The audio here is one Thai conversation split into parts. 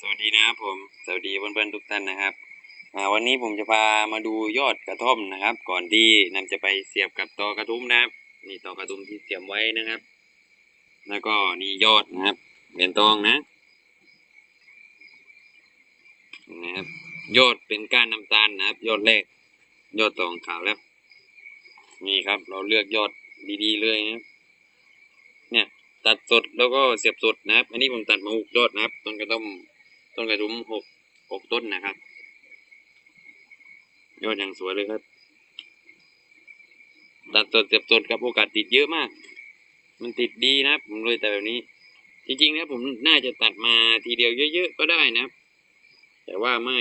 สวัสดีนะครับผมสวัสดีเพื่อนๆทุกท่านนะครับวันนี้ผมจะพามาดูยอดกระท่อมนะครับ ก่อนที่นำจะไปเสียบกับตอกระทุ้มนะครับ นี่ตอกระทุ้มที่เสียบไว้นะครับ แล้วก็นี่ยอดนะครับเหรียญทองนะนะครับยอดเป็นก้านน้ำตาลนะครับ ยอดแรกยอดตองขาวแล้ว นี่ครับ เราเลือกยอดดีๆเลยนะเนี่ย ตัดสดแล้วก็เสียบสดนะครับ อันนี้ผมตัดมาหกยอดนะครับต้นกระท่อม ต้นกระทุ้มหกหกต้นนะครับยอดอย่างสวยเลยครับตัดสดเสียบสดกับโอกาสติดเยอะมาก มันติดดีนะครับผมเลยแต่แบบนี้ จริงๆนะผมน่าจะตัดมาทีเดียวเยอะๆก็ได้นะครับแต่ว่าไม่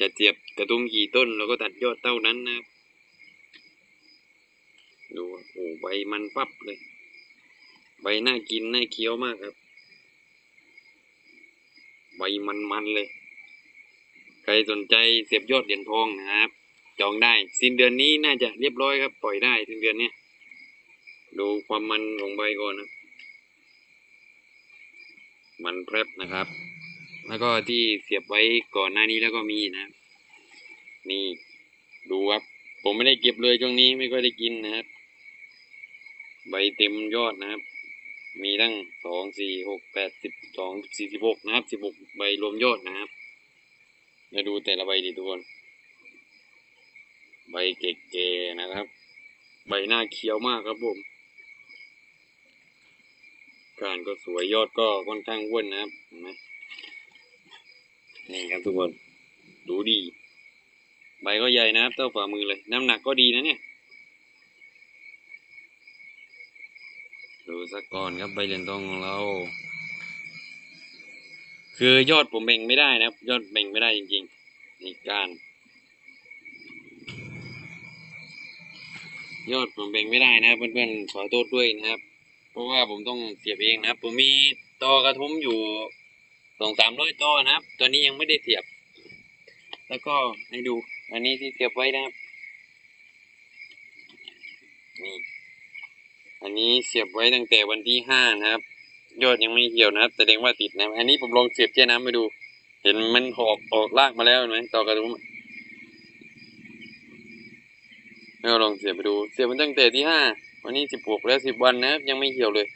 จะเสียบกระทุ้มกี่ต้นเราก็ตัดยอดเท่านั้นนะครับดูว่าโอ้ใบมันปั๊บเลย ใบน่ากินน่าเคี้ยวมากครับ ใบมันๆเลย ใครสนใจเสียบยอดเหรียญทองนะครับ จองได้สิ้นเดือนนี้น่าจะเรียบร้อยครับปล่อยได้สิ้นเดือนนี้ดูความมันของใบก่อนนะ มันแพรบนะครับ แล้วก็ที่เสียบไว้ก่อนหน้านี้แล้วก็มีนะ นี่ดูครับผมไม่ได้เก็บเลยช่วงนี้ไม่ค่อยได้กินนะครับ ใบเต็มยอดนะครับ มีตั้งสองสี่หกแปดสิบสองสี่สิบหกนะครับสิบหกใบรวมยอดนะครับมาดูแต่ละใบดีทุกคน ใบเก๋ๆนะครับ ใบหน้าเขียวมากครับผมการก็สวยยอดก็ค่อนข้างอ้วนนะครับเห็นไหมนี่ครับทุกคน ดูดี ใบก็ใหญ่นะครับเท่าฝ่ามือเลย น้ำหนักก็ดีนะเนี่ย ดูสักก่อนครับใบเหรียญทองของเรา คือยอดผมแบ่งไม่ได้นะครับ ยอดแบ่งไม่ได้จริงๆนี่การ ยอดผมแบ่งไม่ได้นะครับ เพื่อนๆขอโทษด้วยนะครับ เพราะว่าผมต้องเสียบเองนะครับ ผมมีตอกระทุ้มอยู่สองสามร้อยตอนะครับ ตัวนี้ยังไม่ได้เสียบ แล้วก็ให้ดู อันนี้ที่เสียบไว้นะครับนี่ อันนี้เสียบไว้ตั้งแต่วันที่ห้านะครับ ยอดยังไม่เหี่ยวนะครับ แสดงว่าติดนะอันนี้ผมลองเสียบแช่น้ำไปดู เห็นมันหอกออกลากมาแล้วไหมต่อกระดุมเราลองเสียบไปดู เสียบมันตั้งแต่ที่ห้าวันนี้สิบหกแล้วสิบวันนะครับ ยังไม่เหี่ยวเลย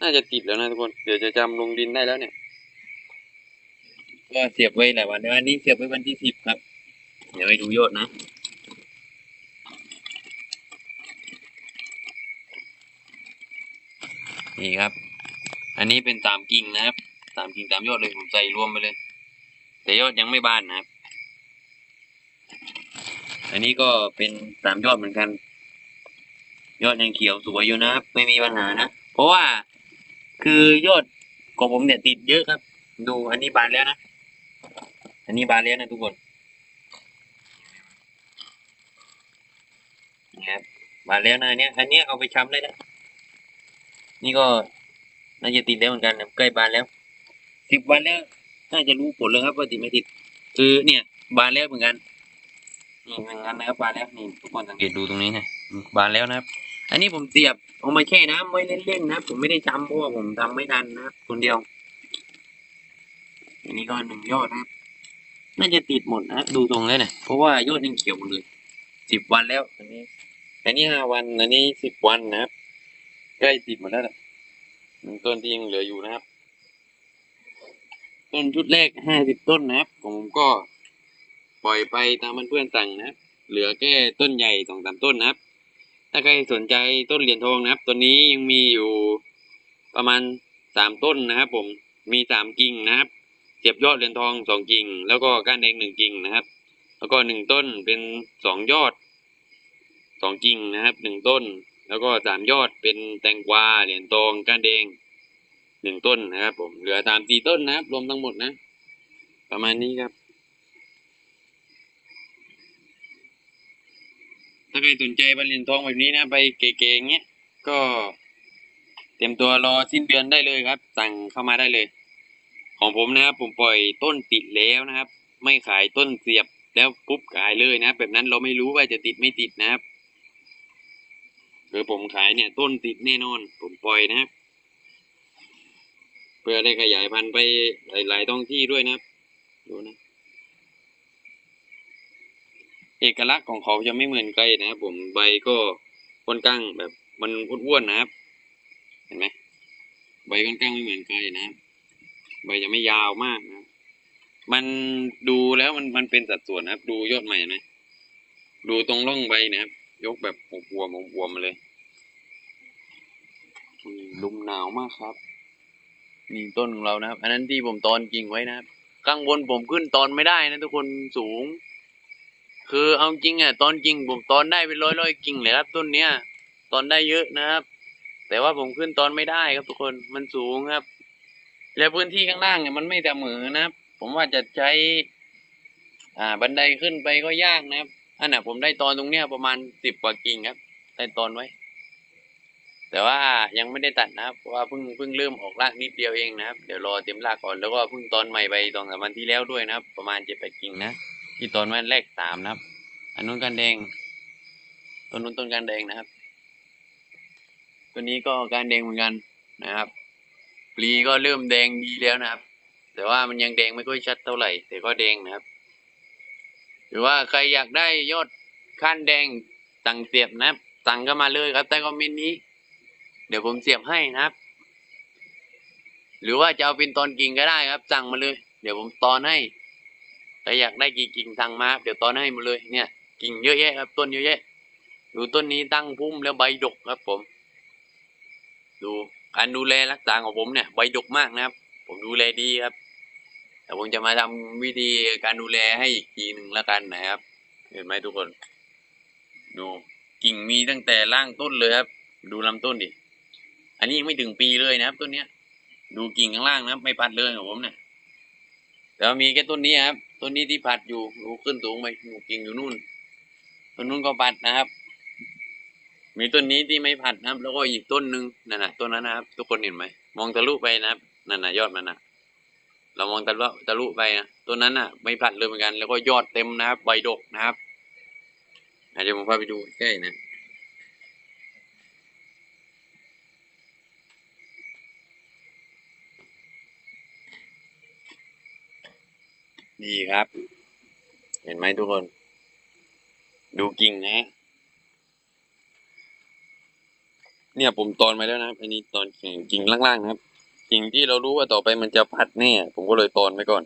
น่าจะติดแล้วนะทุกคน เดี๋ยวจะจำลงดินได้แล้วเนี่ย ก็เสียบไว้หลายวันเดี๋ยวอันนี้เสียบไว้วันที่สิบครับ เดี๋ยวให้ดูยอดนะ นี่ครับ อันนี้เป็นสามกิ่งนะครับสามกิ่งสามยอดเลยผมใส่รวมไปเลย แต่ยอดยังไม่บานนะครับ อันนี้ก็เป็นสามยอดเหมือนกัน ยอดยังเขียวสวยอยู่นะครับ ไม่มีปัญหานะ เพราะว่าคือยอดของผมเนี่ยติดเยอะครับ ดูอันนี้บานแล้วนะ อันนี้บานแล้วนะทุกคนนี่ครับบานแล้วนะเนี้ยอันเนี้ยเอาไปช้ำได้แล้ว นี่ก็น่าจะติดแล้วเหมือนกันนะใกล้บานแล้วสิบวันแล้วน่าจะรู้ผลแล้วครับว่าติดไม่ติด คือเนี่ย บานแล้วเหมือนกันนี่เหมือนกันนะครับบานแล้วนี่ทุกคนสังเกตดูตรงนี้นะบานแล้วนะครับ อันนี้ผมเสียบเอามาแช่น้ำไว้เล่นๆนะผมไม่ได้จำเพราะว่าผมทำไม่ทันนะครับคนเดียว อันนี้ก็หนึ่งยอดนะครับน่าจะติดหมดนะดูตรงเลยเนี่ยเพราะว่ายอดยังเขียวหมดเลยสิบวันแล้วอันนี้ อันนี้ห้าวัน อันนี้สิบวันนะครับ ใกล้ติดหมดแล้วแหละต้นที่ยังเหลืออยู่นะครับ ต้นชุดแรกห้าสิบต้นนะครับผมก็ปล่อยไปตามเพื่อนๆสั่งนะครับ เหลือแค่ต้นใหญ่สองสามต้นนะครับ ถ้าใครสนใจต้นเหรียญทองนะครับตัวนี้ยังมีอยู่ประมาณสามต้นนะครับ ผมมีสามกิ่งนะครับเสียบยอดเหรียญทองสองกิ่ง แล้วก็ก้านแดงหนึ่งกิ่งนะครับ แล้วก็หนึ่งต้นเป็นสองยอดสองกิ่งนะครับหนึ่งต้น แล้วก็สามยอดเป็นแตงกวาเหรียญทองก้านแดงหนึ่งต้นนะครับ ผมเหลือสามสี่ต้นนะครับ รวมทั้งหมดนะ ประมาณนี้ครับ ถ้าใครสนใจบเหรียญทองแบบนี้นะไปเก๋ๆอย่างเงี้ยก็เตรียมตัวรอสิ้นเดือนได้เลยครับ สั่งเข้ามาได้เลย ของผมนะครับ ผมปล่อยต้นติดแล้วนะครับ ไม่ขายต้นเสียบแล้วปุ๊บขายเลยนะ แบบนั้นเราไม่รู้ว่าจะติดไม่ติดนะครับ คือผมขายเนี่ยต้นติดแน่นอน ผมปล่อยนะครับ เพื่อได้ขยายพันธุ์ไปหลาย ๆ ท้องที่ด้วยนะครับ ดูนะ เอกลักษณ์ของเขาจะไม่เหมือนใครนะครับผมใบก็ค่อนข้างแบบมันอ้วนๆนะครับ เห็นไหมใบค่อนข้างไม่เหมือนใครนะครับใบจะไม่ยาวมากนะครับมันดูแล้วมันมันเป็นสัดส่วนนะครับ ดูยอดใหม่นะดูตรงร่องใบนะครับ ยกแบบบวมๆบวมๆมาเลยอืมลมหนาวมากครับนี่ต้นของเรานะครับ อันนั้นที่ผมตอนกิ่งไว้นะครับข้างบนผมขึ้นตอนไม่ได้นะทุกคนสูง คือเอาจริงอะ ตอนจริงผมตอนได้เป็นร้อยร้อยๆกิ่งเลยครับ ต้นเนี้ยตอนได้เยอะนะครับ แต่ว่าผมขึ้นตอนไม่ได้ครับทุกคนมันสูงครับ แล้วพื้นที่ข้างล่างเนี่ยมันไม่เสมอนะครับ ผมว่าจะใช้ อ่าบันไดขึ้นไปก็ยากนะครับ อันน่ะผมได้ตอนตรงเนี้ยประมาณสิบกว่ากิ่งครับ ได้ตอนไว้ แต่ว่ายังไม่ได้ตัดนะครับเพราะว่าเพิ่งเพิ่งเริ่มออกรากนิดเดียวเองนะครับเดี๋ยวรอเต็มรากก่อนแล้วก็เพิ่งตอนใหม่ไปตอนสามวันที่แล้วด้วยนะครับ ประมาณเจ็ดแปดกิ่งนะที่ตอนวันแรกสามนะครับ อันนู้นกันแดงต้นนู้นต้นกันแดงนะครับ ตัวนี้ก็การแดงเหมือนกันนะครับปลีก็เริ่มแดงดีแล้วนะครับ แต่ว่ามันยังแดงไม่ค่อยชัดเท่าไหร่ แต่ก็แดงนะครับ รือว่าใครอยากได้ยอดขั้นแดงสั่งเสียบนะสั่งก็มาเลยครับใต้คอมเมนต์นี้ เดี๋ยวผมเสียบให้นะครับ หรือว่าจะเอาเป็นตอนกิ่งก็ได้ครับ สั่งมาเลย เดี๋ยวผมตอนให้ใครอยากได้กี่กิ่งสั่งมาเดี๋ยวตอนให้มาเลยเนี่ย กิ่งเยอะแยะครับ ต้นเยอะแยะดูต้นนี้ตั้งพุ่มแล้วใบดกครับ ผม ดูการดูแลรักษาของผมเนี่ยใบดกมากนะครับ ผมดูแลดีครับ แต่ผมจะมาทำวิธีการดูแลให้อีกทีหนึ่งแล้วกันนะครับ เห็นไหมทุกคน ดูกิ่งมีตั้งแต่ล่างต้นเลยครับ ดูลำต้นดิอันนี้ยังไม่ถึงปีเลยนะครับต้นเนี้ย ดูกิ่งข้างล่างนะครับ ไม่ปัดเลยของผมเนี่ยแต่ว่ามีแค่ต้นนี้ครับต้นนี้ที่ปัดอยู่ดูขึ้นสูงไปดูกิ่งอยู่นู่นต้นนู้นก็ปัดนะครับ มีต้นนี้ที่ไม่ผัดนะครับ แล้วก็อีกต้นหนึ่งนั่นนะต้นนั้นนะครับ ทุกคนเห็นไหมมองทะลุไปนะครับนั่นนะยอดมันน่ะ เรามองทะลุทะลุไปนะต้นนั้นน่ะ ไม่ผัดเลยเหมือนกัน แล้วก็ยอดเต็มนะครับใบดกนะครับอะเดี๋ยวผมพาไปดูใกล้นะนี่ครับ เห็นไหมทุกคน ดูกิ่งนะ เนี่ยผมตอนมาแล้วนะครับอันนี้ตอนกิ่งกิ่งล่างๆนะครับ กิ่งที่เรารู้ว่าต่อไปมันจะพัดแน่ผมก็เลยตอนไว้ก่อน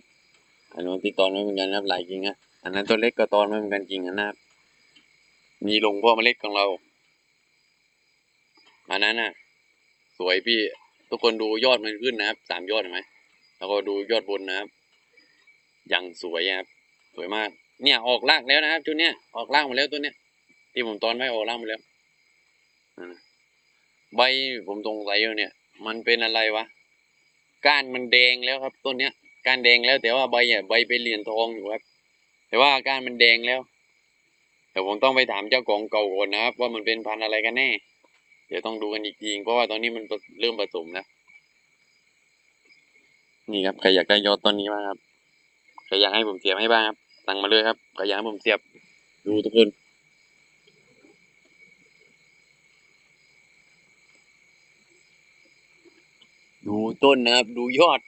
อันนู้นที่ตอนไว้เหมือนกันนะครับหลายกิ่งนะอันนั้นตัวเล็กก็ตอนไว้เหมือนกันกิ่งนะครับมีลงพ่อเมล็ดของเรา อันนั้นน่ะ สวยพี่ทุกคนดูยอดมันขึ้นนะครับสามยอดเห็นไหมแล้วก็ดูยอดบนนะครับอย่างสวยครับสวยมาก เนี่ยออกรากแล้วนะครับชุดเนี้ยออกรากหมดแล้วตัวเนี้ยที่ผมตอนไว้ออกรากหมดแล้วอ่าใบผมสงสัยอยู่เนี่ย มันเป็นอะไรวะ ก้านมันแดงแล้วครับต้นเนี้ยก้านแดงแล้ว แต่ว่าใบอะใบเป็นเหรียญทองอยู่ครับ แต่ว่าก้านมันแดงแล้วเดี๋ยวผมต้องไปถามเจ้าของเก่าก่อนนะครับ ว่ามันเป็นพันธุ์อะไรกันแน่ เดี๋ยวต้องดูกันอีกทีเพราะว่าตอนนี้มันเริ่มผสมแล้วนี่ครับใครอยากได้ยอดต้นนี้บ้างครับใครอยากให้ผมเสียบให้บ้างครับสั่งมาเลยครับใครอยากให้ผมเสียบดูทุกคน ดูต้นนะครับ ดูยอด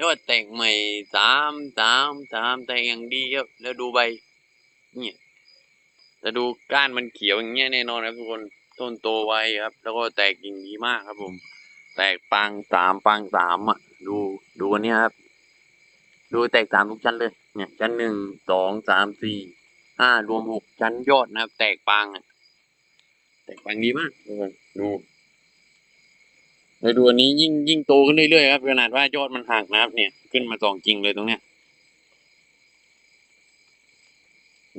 ยอดแตกใหม่สามสามสามแตกอย่างดีครับแล้วดูใบเนี่ยแต่ดูก้านมันเขียวอย่างเงี้ยแน่นอนครับทุกคนต้นโตไวครับ แล้วก็แตกกิ่งดีมากครับผม แตกปางสามปางสามอะ ดูดูอันนี้ครับ ดูแตกสามทุกชั้นเลย เนี่ย ชั้นหนึ่งสองสามสี่ห้ารวมหกชั้นยอดนะครับ แตกปางอะ แตกปางดีมากทุกคนดู แล้วดูอันนี้ยิ่งยิ่งโตขึ้นเรื่อยๆครับขนาดว่ายอดมันหักนะครับเนี่ย ขึ้นมาสองกิ่งเลยตรงเนี้ย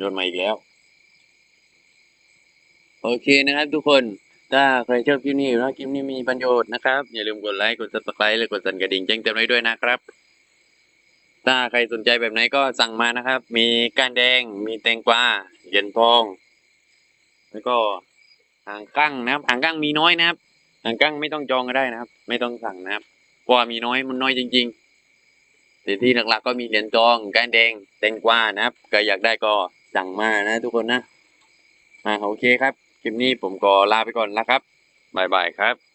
ยอดมาอีกแล้ว โอเคนะครับ ทุกคนถ้าใครชอบคลิปนี้ถ้าคลิปนี้มีประโยชน์นะครับ อย่าลืมกดไลค์กด subscribe และกดสั่นกระดิ่งแจ้งเตือนไว้ด้วยนะครับ ถ้าใครสนใจแบบไหนก็สั่งมานะครับ มีก้านแดง มีแตงกวาเหรียญทอง แล้วก็หางกั้งนะครับหางกั้งมีน้อยนะครับ หางกั้งไม่ต้องจองก็ได้นะครับ ไม่ต้องสั่งนะครับเพราะว่ามีน้อยมันน้อยจริงๆแต่ที่หลักๆก็มีเหรียญจองก้านแดงแตงกวานะครับใครอยากได้ก็สั่งมานะ ทุกคนนะอ่าโอเคครับคลิปนี้ผมก็ลาไปก่อนแล้วครับบายบายครับ